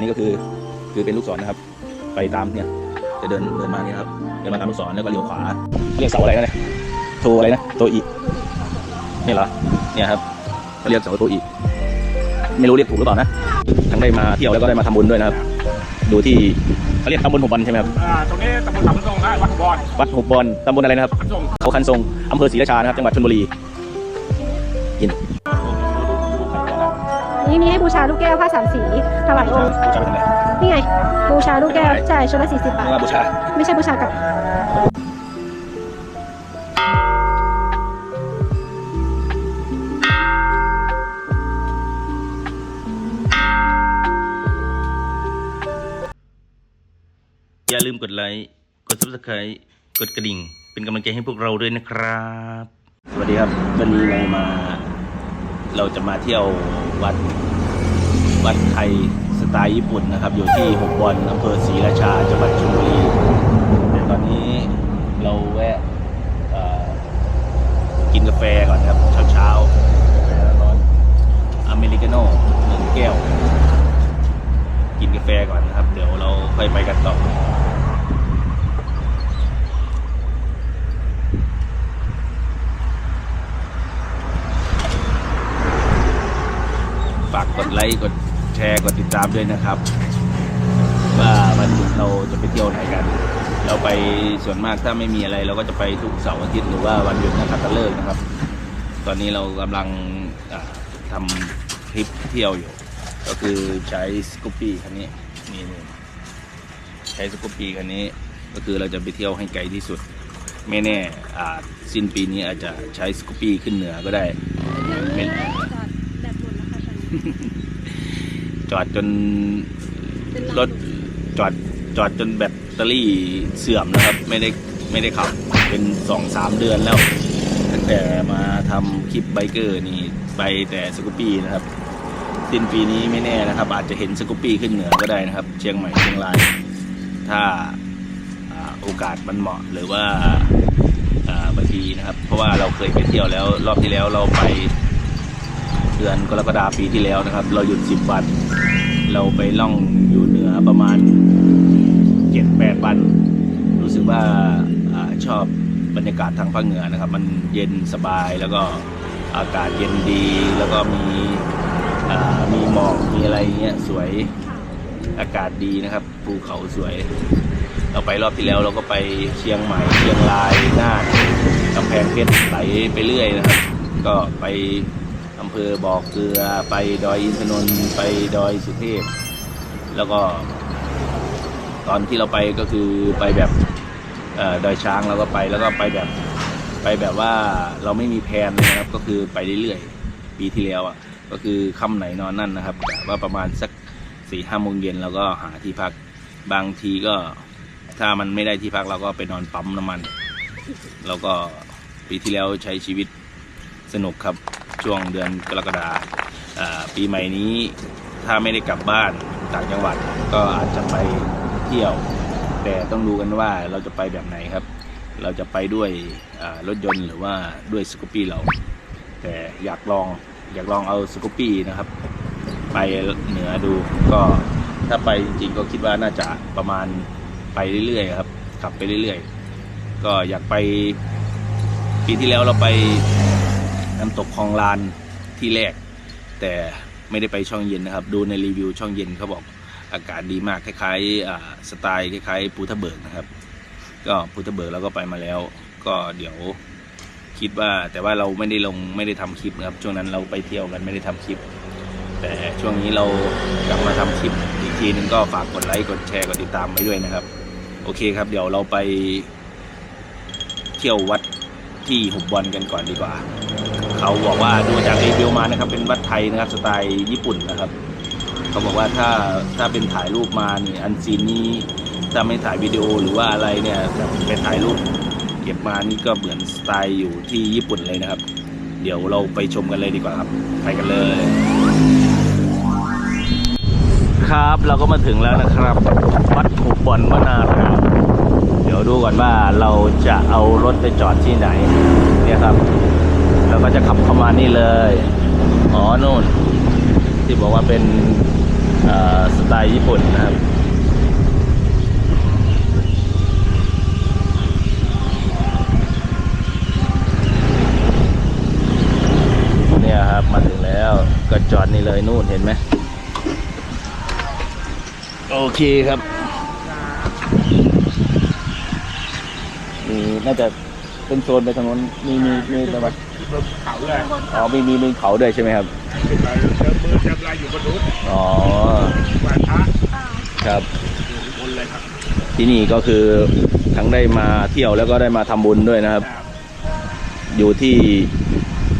นนี้ก็คือคือเป็นลูกศรนะครับ ไปตามเนี่ย จะเดินเดินมานี่นะครับเดินมาตามลูกศรแล้วก็เลี้ยวขวาเรียกเสาอะไรนะเนี่ยโทอะไรนะโทอีนี่เหรอเนี่ยครับเขาเรียกเสาโทอีไม่รู้เรียกถูกหรือเปล่านะทั้งได้มาเที่ยวแล้วก็ได้มาทำบุญด้วยนะครับ ดูที่เขาเรียกตำบลหุบบันใช่ไหมครับอ่าตรงนี้ตำบลสามทรงนะวัดบอนวัดหุบบอลตำบลอะไรนะครับสามทรงเขาคันทรงอำเภอศรีราชานะครับจังหวัดชลบุรีกิน นี่มีให้บูชาลูกแก้วผ้าสามสีถวายองค์บูชาไปทำไมนี่ไง บูชาลูกแก้วจ่ายชุดละสี่สิบบาทไม่ว่าบูชา ไม่ใช่บูชากลับอย่าลืมกดไลค์ กด subscribe กดกระดิ่ง เป็นกำลังใจให้พวกเราด้วยนะครับ สวัสดีครับ วันนี้เรามา เราจะมาเที่ยววัดวัดไทยสไตล์ญี่ปุ่นนะครับ อยู่ที่หกบอลอำเภอศรีราชาจังหวัดชลบุรีแต่ตอนนี้เราแวะกินกาแฟก่อนครับ เช้าเช้าๆกาแฟร้อนอเมริกาโน่หนึ่งแก้ว กินกาแฟก่อนนะครับ เดี๋ยวเราค่อยไปกันต่อ ฝากกดไลค์กดแชร์กดติดตามด้วยนะครับ ว่าวันหยุดเราจะไปเที่ยวไหนกัน เราไปส่วนมากถ้าไม่มีอะไร เราก็จะไปทุกเสาร์อาทิตย์หรือว่าวันหยุดนักขัตฤกษ์นะครับ ตอนนี้เรากำลังอ่าทำคลิปเที่ยวอยู่ ก็คือใช้สกูปปี้คันนี้นี่นี่ใช้สกูปปี้คันนี้ก็คือเราจะไปเที่ยวให้ไกลที่สุด ไม่แน่อาจสิ้นปีนี้อาจจะใช้สกูปปี้ขึ้นเหนือก็ได้ไม่ จอดจนรถจอดจอดจนแบตเตอรี่เสื่อมนะครับ ไม่ได้ไม่ได้ขับ เป็นสองสามเดือนแล้ว ตั้งแต่มาทำคลิปไบเกอร์นี่ไปแต่สกูปี้นะครับสิ้นปีนี้ไม่แน่นะครับ อาจจะเห็นสกูปี้ขึ้นเหนือก็ได้นะครับ เชียงใหม่เชียงราย ถ้าอโอกาสมันเหมาะหรือว่าบางทีนะครับ เพราะว่าเราเคยไปเที่ยวแล้วรอบที่แล้วเราไป เดือนกรกฎาปีที่แล้วนะครับ เราหยุดสิบวัน เราไปล่องอยู่เหนือประมาณเจ็ดแปดวัน รู้สึกว่าอาชอบบรรยากาศทางภาคเหนือนะครับ มันเย็นสบายแล้วก็อากาศเย็นดีแล้วก็มีมีหมอกมีอะไรเงี้ยสวยอากาศดีนะครับภูเขาสวย เราไปรอบที่แล้วเราก็ไปเชียงใหม่เชียงรายน่านกำแพงเพชรไหลไปเรื่อยนะครับ ก็ไปำเภอบ่อเกลือไปดอยอินทนนท์ไปดอยสุเทพ แล้วก็ ตอนที่เราไปก็คือไปแบบอดอยช้างเราก็ไปแล้วก็ไปแบบไปแบบว่าเราไม่มีแผนเลยนะครับ ก็คือไปเรื่อยๆปีที่แล้วอะ ก็คือค่ำไหนนอนนั่นนะครับแต่ว่าประมาณสักสี่ห้าโมงเย็นเราก็หาที่พักบางทีก็ถ้ามันไม่ได้ที่พักเราก็ไปนอนปั๊มน้ำมัน แล้วก็ปีที่แล้วใช้ชีวิตสนุกครับ ช่วงเดือนกรกฎาปีใหม่นี้ถ้าไม่ได้กลับบ้านต่างจังหวัดก็อาจจะไปเที่ยว แต่ต้องดูกันว่าเราจะไปแบบไหนครับ เราจะไปด้วยรถยนต์หรือว่าด้วยสกูปปี้เรา แต่อยากลองอยากลองเอาสกูปปี้นะครับ ไปเหนือดูก็ถ้าไปจริงๆก็คิดว่าน่าจะประมาณไปเรื่อยๆครับขับไปเรื่อยๆ ก็อยากไปปีที่แล้วเราไป น้ำตกคลองลานที่แรก แต่ไม่ได้ไปช่องเย็นนะครับ ดูในรีวิวช่องเย็นเขาบอกอากาศดีมากคล้ายๆสไตล์คล้ายๆปูทะเบิกนะครับ ก็ปูทะเบิกเราก็ไปมาแล้ว ก็เดี๋ยวคิดว่าแต่ว่าเราไม่ได้ลงไม่ได้ทำคลิปนะครับ ช่วงนั้นเราไปเที่ยวกันไม่ได้ทำคลิป แต่ช่วงนี้เรากลับมาทำคลิปอีกทีนึงก็ฝากกดไลค์กดแชร์กดติดตามไว้ด้วยนะครับ โอเคครับ เดี๋ยวเราไปเที่ยววัดที่หุบบอลกันก่อนดีกว่า เขาบอกว่าดูจากรีวิวมานะครับ เป็นวัดไทยนะครับสไตล์ญี่ปุ่นนะครับ เขาบอกว่าถ้าถ้าเป็นถ่ายรูปมานี่อันซีนนี้ถ้าไม่ถ่ายวิดีโอหรือว่าอะไรเนี่ยแบบเป็นถ่ายรูปเก็บมานี่ก็เหมือนสไตล์อยู่ที่ญี่ปุ่นเลยนะครับ เดี๋ยวเราไปชมกันเลยดีกว่าครับ ไปกันเลย ครับเราก็มาถึงแล้วนะครับ วัดหุบบอลวนารามเดี๋ยวดูก่อนว่าเราจะเอารถไปจอดที่ไหน เนี่ยครับ เราก็จะขับเข้ามานี่เลย อ๋อนู่น ที่บอกว่าเป็นสไตล์ญี่ปุ่นนะครับเนี่ยครับมาถึงแล้วก็จอดนี่เลยนู่นเห็นไหมโอเคครับมีน่าจะ เป็นโซนไปทางนู้นมีมีมีแต่ว่าเขาเลยอ๋อมีมีมีเขาด้วยใช่ไหมครับขึ้นไปเจอมือเจออะไรอยู่บนนู้นอ๋อไหว้พระครับ อยู่บนเลยครับที่นี่ก็คือทั้งได้มาเที่ยวแล้วก็ได้มาทำบุญด้วยนะครับ ครับอยู่ที่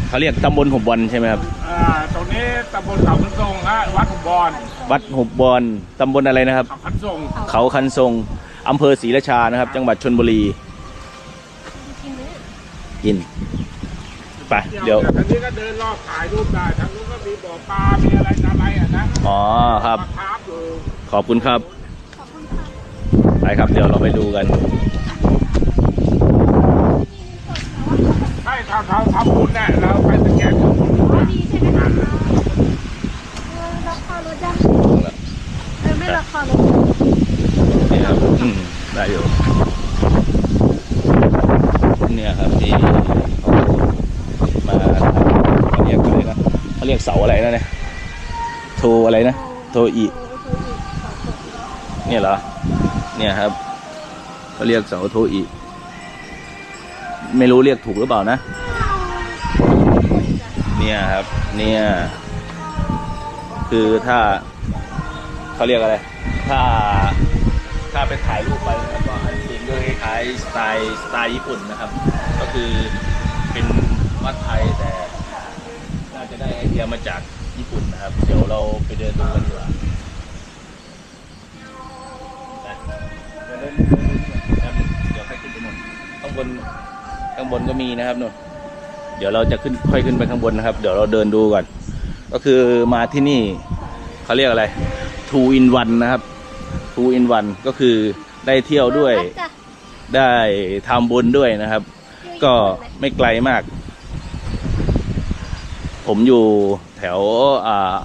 เขาเรียกตำบลหุบวันใช่ไหมครับอ่าตรงนี้ตำบลเขาพันทรงฮะวัดขุมบอนวัดหุบบอนตำบลอะไรนะครับ เขาพันทรงเขาคันทรงอำเภอศรีราชานะครับ จังหวัดชนบุรี กิน ไป เดี๋ยวทางนี้ก็เดินรอบถ่ายรูปได้ทางนู้นก็มีบ่อปลา มีอะไรต่ออะไรอะนะอ๋อครับ มาคาบอยู่ ขอบคุณครับ ไปครับ เดี๋ยวเราไปดูกันให้ทำทำทำบุญเนี่ยเราไปสแกนของบุญดีใช่ไหมคะเออราคารถยังเออไม่ราคารถ นี่ครับอืมได้อยู่เนี่ยครับที่มาเขาเรียกอะไรนะ เสาอะไรนะเนี่ยโทอะไรนะโทอีเนี่ยเหรอเนี่ยครับเขาเรียกเสาโทอีไม่รู้เรียกถูกหรือเปล่านะ เนี่ยครับ เนี่ย คือถ้าเขาเรียกอะไร ถ้าถ้าไปถ่ายรูปไปแล้วก็อันซีนก็คล้ายสไตล์สไตล์ญี่ปุ่นนะครับ ก็คือเป็นวัดไทยแต่ ได้ไอเดียมาจากญี่ปุ่นนะครับ เดี๋ยวเราไปเดินดูกันดีกว่านะเดินเล่นเดินเล่นนะครับเดี๋ยวค่อยขึ้นไปนู่นข้างบนข้างบนก็มีนะครับนู่นเดี๋ยวเราจะขึ้นค่อยขึ้นไปข้างบนนะครับ เดี๋ยวเราเดินดูก่อน ก็คือมาที่นี่เขาเรียกอะไร two in one นะครับ two in one ก็คือได้เที่ยวด้วย ได้ทำบุญด้วยนะครับ ก็ไม่ไกลมาก ผมอยู่แถวอ่า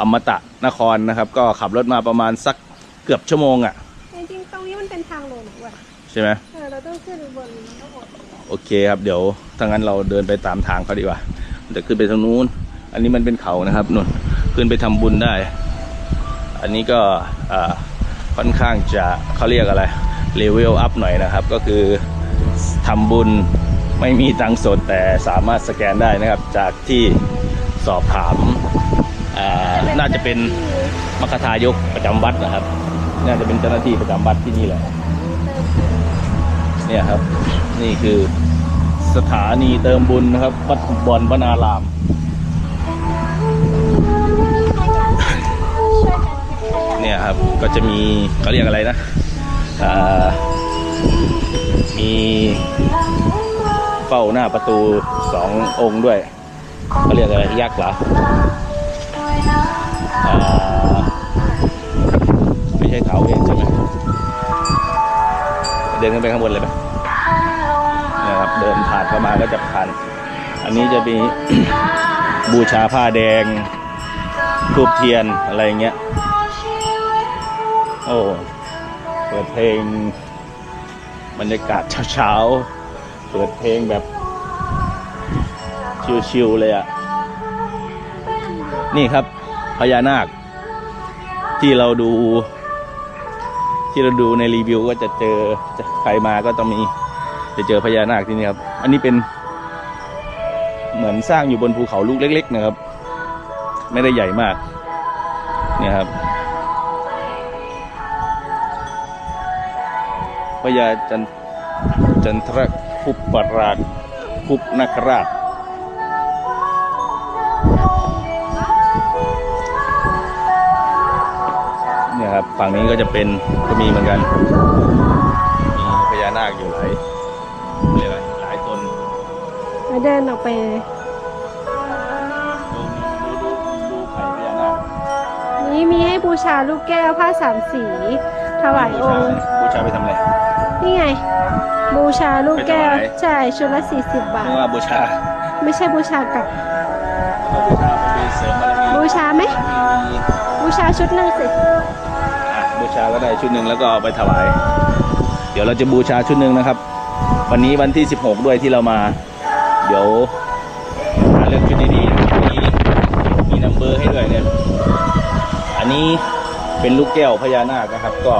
อมตะนครนะครับ ก็ขับรถมาประมาณสักเกือบชั่วโมงอะ่ะจริงๆตรงนี้มันเป็นทางลงว่ะใช่ไหมเออเราต้องขึ้นบนทั้งหมดโอเคครับเดี๋ยวถ้างั้นเราเดินไปตามทางเขาดีกว่าเดี๋ยวขึ้นไปทางนู้น อันนี้มันเป็นเขานะครับนุ่นขึ้นไปทำบุญได้ อันนี้ก็อ่าค่อนข้างจะเขาเรียกอะไรเลเวลอัพหน่อยนะครับ ก็คือทำบุญไม่มีตังค์สดแต่สามารถสแกนได้นะครับ จากที่ สอบถามน่าจะเป็นมคทายกประจำวัดนะครับ น่าจะเป็นเจ้าหน้าที่ประจำวัดที่นี่แหละ เนี่ยครับ นี่คือสถานีเติมบุญนะครับ วัดขุบอลวนารามเนี่ยครับก็จะมีเขาเรียกอะไรนะมีเฝ้าหน้าประตูสององค์ด้วย เขาเรียกอะไรยักษ์เหรออ่าไม่ใช่เท้าเองใช่ไหมเดินขึ้นไปข้างบนเลยไหมนี่ยครับเดินผ่านเข้ามาก็จะผ่าน อันนี้จะมีบูชาผ้าแดงทูบเทียนอะไรอย่างเงี้ย โอ้เปิดเพลงบรรยากาศเช้าๆ เปิดเพลงแบบ ชิวๆเลยอะ่ะ นี่ครับพญานาค ที่เราดู ที่เราดูในรีวิวก็จะเจอใครมาก็ต้องมีจะเจอพญานาคที่นี่ครับ อันนี้เป็น เหมือนสร้างอยู่บนภูเขาลูกเล็ก ๆ นะครับ ไม่ได้ใหญ่มาก เนี่ยครับพญาจันจันทรคุปปราชคุปนคราช นี่ยครับ ฝั่งนี้ก็จะเป็นก็มีเหมือนกัน มีพญานาคอยู่หลายเรียกอะไรหลายตนแล้วเดินออกไปดูดูดูดูไข่พญานาคนี้มีให้บูชาลูกแก้วผ้าสามสี ถวายบูอชางค์บูชาไปทำอะไรนี่ไง บูชาลูกแก้วไปถวายใช่ชุดละสี่สิบบาเรีทยกว่าบูชา ไม่ใช่บูชากลับก็บูชาไปเสริมบารมีบูชาไหมมีบูบูชาชุดหนึ่งสิอะบู ชาก็ได้ชุดหนึ่งแล้วก็เอาไปถวาย เดี๋ยวเราจะบูชาชุดหนึ่งนะครับ วันนี้วันที่ 16 ด้วยที่เรามา เดี๋ยวหาเลือกชุดดีๆนะมีมีนัมเบอร์ให้ด้วยเนี่ยอันนี้เป็นลูกแก้วพญานาคนะครับ ก็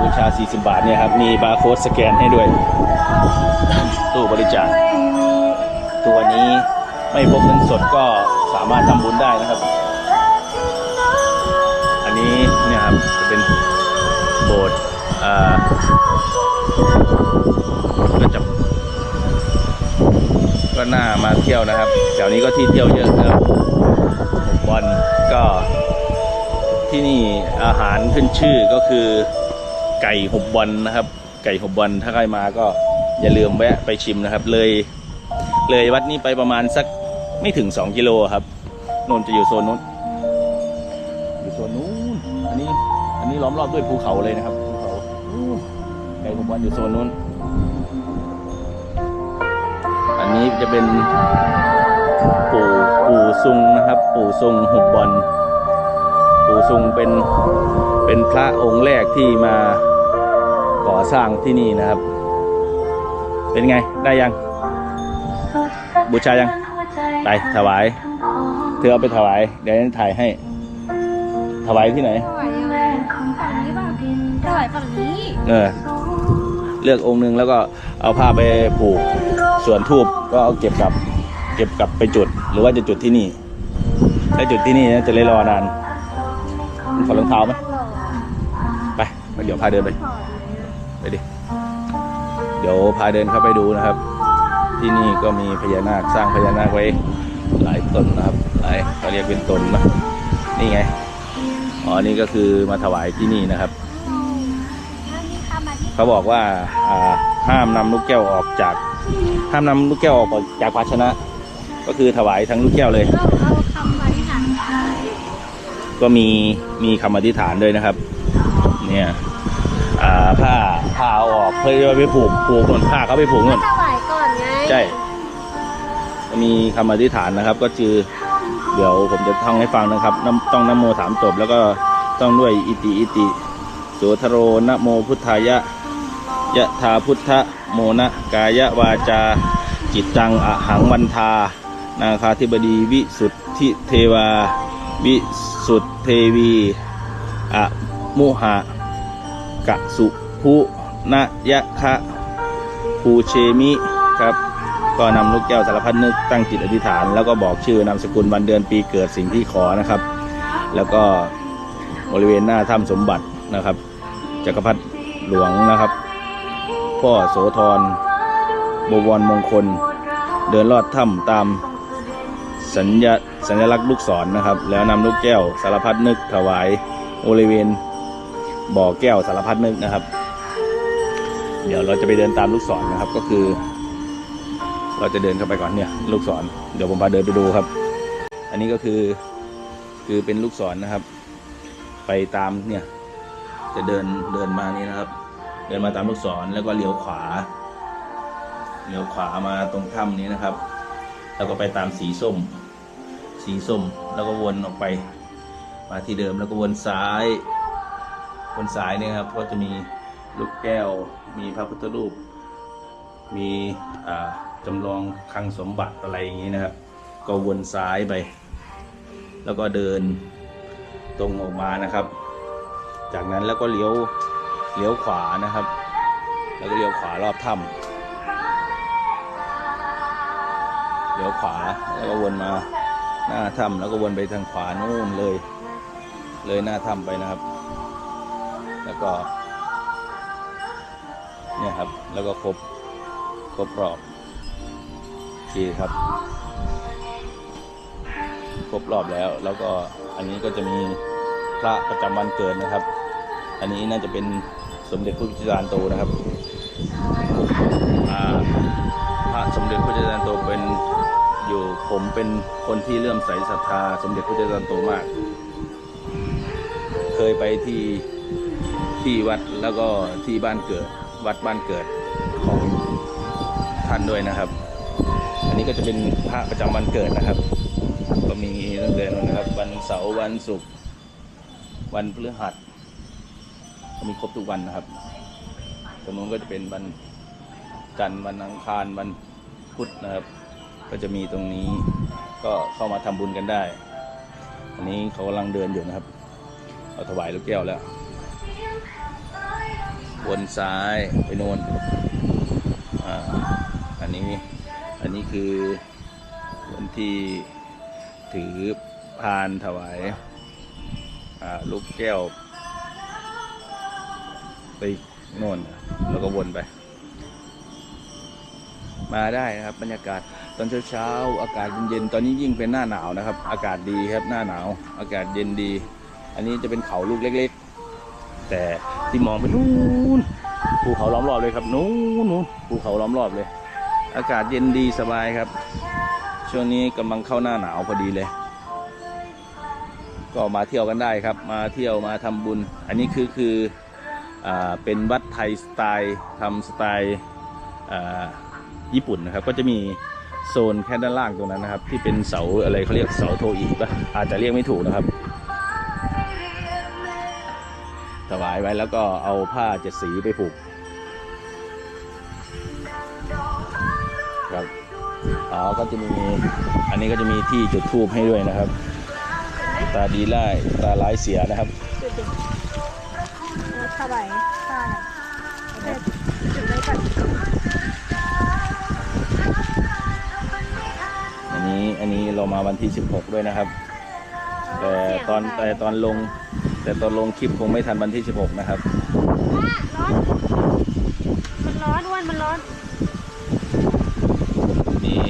บูชา 40 บาทเนี่ยครับ มีบาร์โค้ดสแกนให้ด้วย ตู้บริจาคตัวนี้ไม่พกเงินสดก็สามารถทำบุญได้นะครับ อันนี้ นี่ยครับ จะเป็นโบสถ์ก็จะก็น่ามาเที่ยวนะครับแถวนี้ก็ที่เที่ยวเยอะนะครับบอลก็ที่นี่อาหารขึ้นชื่อก็คือไก่หุบบอลนะครับ ไก่หุบบอลถ้าใครมาก็อย่าลืมแวะไปชิมนะครับ เลย เลยวัดนี้ไปประมาณสักไม่ถึง 2 กิโลครับนนจะอยู่โซนนู้นอยู่โซนนู้น อันนี้อันนี้ล้อมรอบด้วยภูเขาเลยนะครับภูเขาไกลผมวันอยู่โซนนู้น อันนี้จะเป็นปู่ปู่ซุงนะครับ ปู่ซุงหุบบอลปู่ซุงเป็นเป็นพระองค์แรกที่มาก่อสร้างที่นี่นะครับ เป็นไงได้ยัง บูชายัง ไปถวาย เธอเอาไปถวาย เดี๋ยวฉันถ่ายให้ ถวายที่ไหน เออเลือกองค์หนึ่งแล้วก็เอาผ้าไปผูก ส่วนทูบก็เอาเก็บกลับ เก็บกลับไปจุด หรือว่าจะจุดที่นี่ถ้าจุดที่นี่นะจะเลยรอนานขอรองเท้าไหมไปเดี๋ยวพาเดินไปไปดิเดี๋ยวพาเดินเข้าไปดูนะครับ ที่นี่ก็มีพญานาคสร้างพญานาคไว้หลายตนนะครับ หลายเขาเรียกเป็นตนนะนี่ไงอ๋อนี่ก็คือมาถวายที่นี่นะครับ เขาบอกว่าอ่าห้ามนำลูกแก้วออกจาก ห้ามนำลูกแก้วออกจากภาชนะ ก็คือถวายทั้งลูกแก้วเลย ก็เอาคำอธิษฐานก็มีมีคำอธิษฐานด้วยนะครับ เนี่ยอ่าผ้าผ้าเอาออกเพื่อจะไปผูกผูกนนผ้าเขาไปผูกนู่นถวายก่อนไงใช่ก็มีคำอธิษฐานนะครับ ก็คือเดี๋ยวผมจะท่องให้ฟังนะครับน้ำต้องนโมสามจบแล้วก็ต้องด้วยอิติอิติโสทโรนะโมพุทธายะ ยะธาพุทธโมนะกายวาจา จิตตังอหังวันทา นาคาธิบดีวิสุทธิเทวา วิสุทธเทวีอะมุหะกะสุภูนะยะคะภูเชมิครับ ก็นำลูกแก้วสารพัดนึกตั้งจิตอธิษฐาน แล้วก็บอกชื่อนามสกุลวันเดือนปีเกิดสิ่งที่ขอนะครับ แล้วก็บริเวณหน้าถ้ำสมบัตินะครับจักรพรรดิหลวงนะครับ พ่อโสธรบวรมงคล เดินลอดถ้ำตามสัญญาสัญลักษณ์ลูกศรนะครับ แล้วนำลูกแก้วสารพัดนึกถวายบริเวณบ่อแก้วสารพัดนึกนะครับ เดี๋ยวเราจะไปเดินตามลูกศรนะครับก็คือ เราจะเดินเข้าไปก่อนเนี่ยลูกศร เดี๋ยวผมพาเดินไปดูครับ อันนี้ก็คือคือเป็นลูกศรนะครับ ไปตามเนี่ย จะเดินเดินมานี่นะครับ เดินมาตามลูกศรแล้วก็เลี้ยวขวาเลี้ยวขวามาตรงถ้ำนี้นะครับ แล้วก็ไปตามสีส้ม สีส้มแล้วก็วนออกไป มาที่เดิมแล้วก็วนซ้าย วนซ้ายเนี่ยครับก็จะมีลูกแก้ว มีพระพุทธรูป มีอ่าจำลองคลังสมบัติอะไรอย่างนี้นะครับ ก็วนซ้ายไป แล้วก็เดินตรงออกมานะครับ จากนั้นแล้วก็เลี้ยว เลี้ยวขวานะครับ แล้วก็เลี้ยวขวารอบถ้ำเลี้ยวขวาแล้วก็วนมาหน้าถ้ำแล้วก็วนไปทางขวานู่นเลย เลยหน้าถ้ำไปนะครับ แล้วก็เนี่ยครับ แล้วก็ครบครบรอบโอเคครับ ครบรอบแล้ว แล้วก็อันนี้ก็จะมีพระประจำวันเกิดนะครับ อันนี้น่าจะเป็น สมเด็จพระพุทธจารย์โตนะครับพระสมเด็จพระพุทธจารย์โตเป็นอยู่ผมเป็นคนที่เลื่อมใสศรัทธา สมเด็จพระพุทธจารย์โตมาก เคยไปที่ที่วัดแล้วก็ที่บ้านเกิดวัดบ้านเกิดของท่านด้วยนะครับ อันนี้ก็จะเป็นพระประจำวันเกิดนะครับ ก็มีตั้งแต่นะครับ วันเสาร์วันศุกร์วันพฤหัส มีครบทุกวันนะครับตรงนู้นก็จะเป็นวันจันทร์วันอังคารวันพุธนะครับ ก็จะมีตรงนี้ก็เข้ามาทำบุญกันได้ อันนี้เขากำลังเดินอยู่นะครับเราถวายลูกแก้วแล้ววนซ้ายไปโน่นอ่าอันนี้อันนี้คือคนที่ถือพานถวายลูกแก้ว ไปโน่นแล้วก็วนไป มาได้นะครับ บรรยากาศตอนเช้าๆอากาศเย็นๆตอนนี้ยิ่งเป็นหน้าหนาวนะครับ อากาศดีครับหน้าหนาว อากาศเย็นดี อันนี้จะเป็นเขาลูกเล็ก ๆ แต่ที่มองไปนู้นภูเขาล้อมรอบเลยครับนู้นนู้นภูเขาล้อมรอบเลย อากาศเย็นดีสบายครับ ช่วงนี้กำลังเข้าหน้าหนาวพอดีเลย ก็มาเที่ยวกันได้ครับ มาเที่ยวมาทำบุญ อันนี้คือคือ เป็นวัดไทยสไตล์ทำสไตล์ญี่ปุ่นนะครับ ก็จะมีโซนแค่ด้านล่างตรงนั้นนะครับ ที่เป็นเสาอะไรเขาเรียกเสาโทอีปะอาจจะเรียกไม่ถูกนะครับถวายไว้แล้วก็เอาผ้าเจ็ดสีไปผูกครับอ๋อก็จะมีอันนี้ก็จะมีที่จุดทูบให้ด้วยนะครับ ตาดีไล่ตาร้ายเสียนะครับ เอาถวายผ้าเนี่ยจุดไว้ก่อนอันนี้อันนี้เรามาวันที่ 16 ด้วยนะครับ แต่ตอนแต่ตอนลง แต่ตอนลงคลิปคงไม่ทันวันที่ 16 นะครับร้อนมันร้อนอ้วนมันร้อนนี่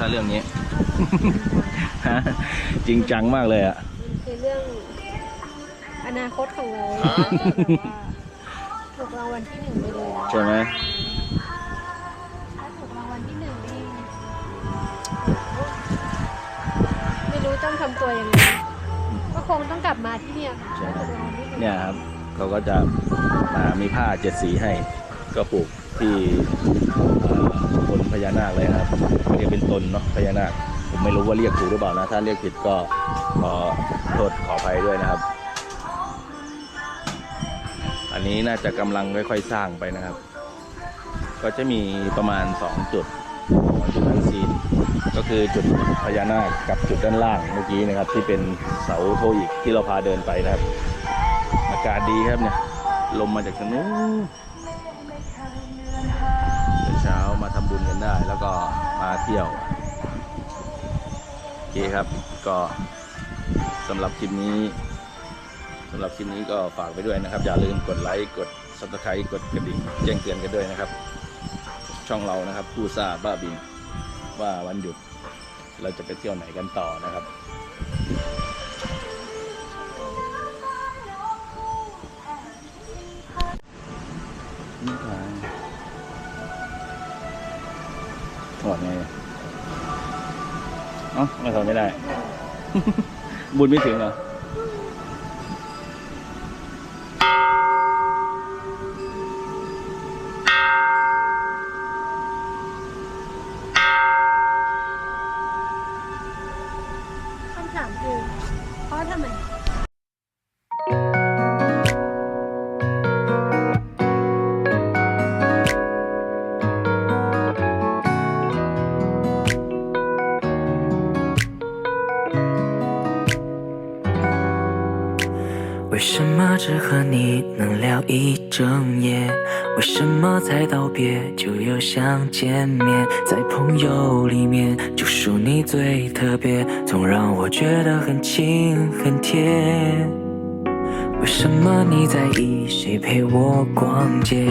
ถ้าเรื่องนี้ฮะจริงจังมากเลยอะมันคือเรื่องอนาคตของเราถูกรางวัลที่หนึ่งไปเลยนะใช่ไหมถ้าถูกรางวัลที่หนึ่งนี่ไม่รู้ต้องทำตัวยังไงก็คงต้องกลับมาที่เนี่ยค่ะถ้าถูกรางวัลที่หนึ่งเนี่ยครับเขาก็จะมามีผ้าเจ็ดสีให้ ก็ปลูก ที่บนพญานาคเลยครับเรียกเป็นตนเนาะพญานาคผมไม่รู้ว่าเรียกถูกหรือเปล่านะ ถ้าเรียกผิดก็ขอโทษขออภัยด้วยนะครับ อันนี้น่าจะกำลังค่อยๆสร้างไปนะครับ ก็จะมีประมาณ 2 จุดจุดอันซีนก็คือจุดพญานาคกับจุดด้านล่างเมื่อกี้นะครับ ที่เป็นเสาโทอีกที่เราพาเดินไปนะครับ อากาศดีครับเนี่ยลมมาจากทางนู้น ได้แล้วก็มาเที่ยว โอเคครับก็สำหรับคลิปนี้สำหรับคลิปนี้ก็ฝากไปด้วยนะครับ อย่าลืมกดไลค์กด s u b s c r i b ์กดกระดิ่งแจ้งเตือนกันด้วยนะครับ ช่องเรานะครับผู้ซาบ้าบินว่าวันหยุดเราจะไปเที่ยวไหนกันต่อนะครับ เอ้าไม่ถอดไม่ได้ บุญไม่ถึงเหรอ 别就又想见面？在朋友里面，就数你最特别，总让我觉得很亲很甜。为什么你在意谁陪我逛街？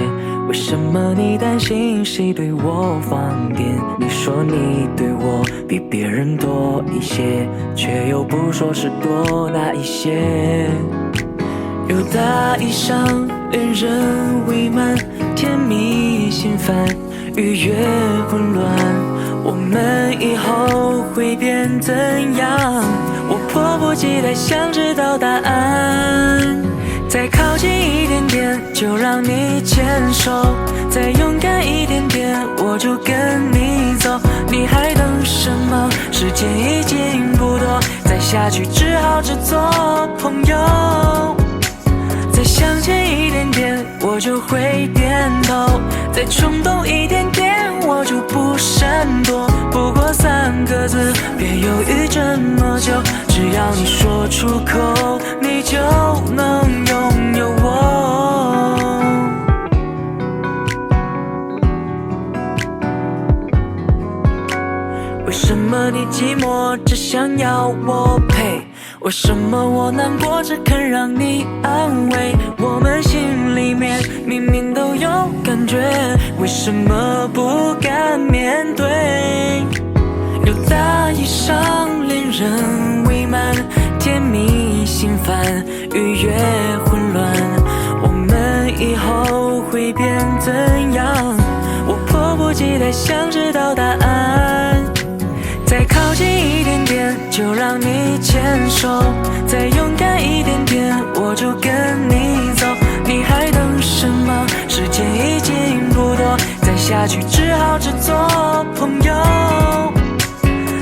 为什么你担心谁对我放电？你说你对我比别人多一些，却又不说是多哪一些。有大衣裳，恋人未满，甜蜜心烦，愉悦混乱。我们以后会变怎样？我迫不及待想知道答案。再靠近一点点，就让你牵手；再勇敢一点点，我就跟你走。你还等什么？时间已经不多，再下去只好只做朋友。再向前一点点，我就会点头；再冲动一点点，我就不闪躲。不过三个字，别犹豫这么久，只要你说出口，你就能拥有我。为什么你寂寞只想要我陪？为什么我难过只肯让你安慰？我们心里面明明都有感觉，为什么不敢面对？有大衣上恋人未满，甜蜜心烦，愉悦混乱。我们以后会变怎样？我迫不及待想知道答案。就让你牵手；再勇敢一点点，我就跟你走。你还等什么？时间已经不多，再下去只好只做朋友。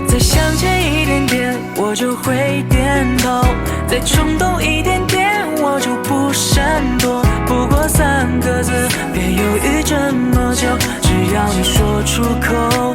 再向前一点点，我就会点头；再冲动一点点，我就不闪躲。不过三个字，别犹豫这么久，只要你说出口，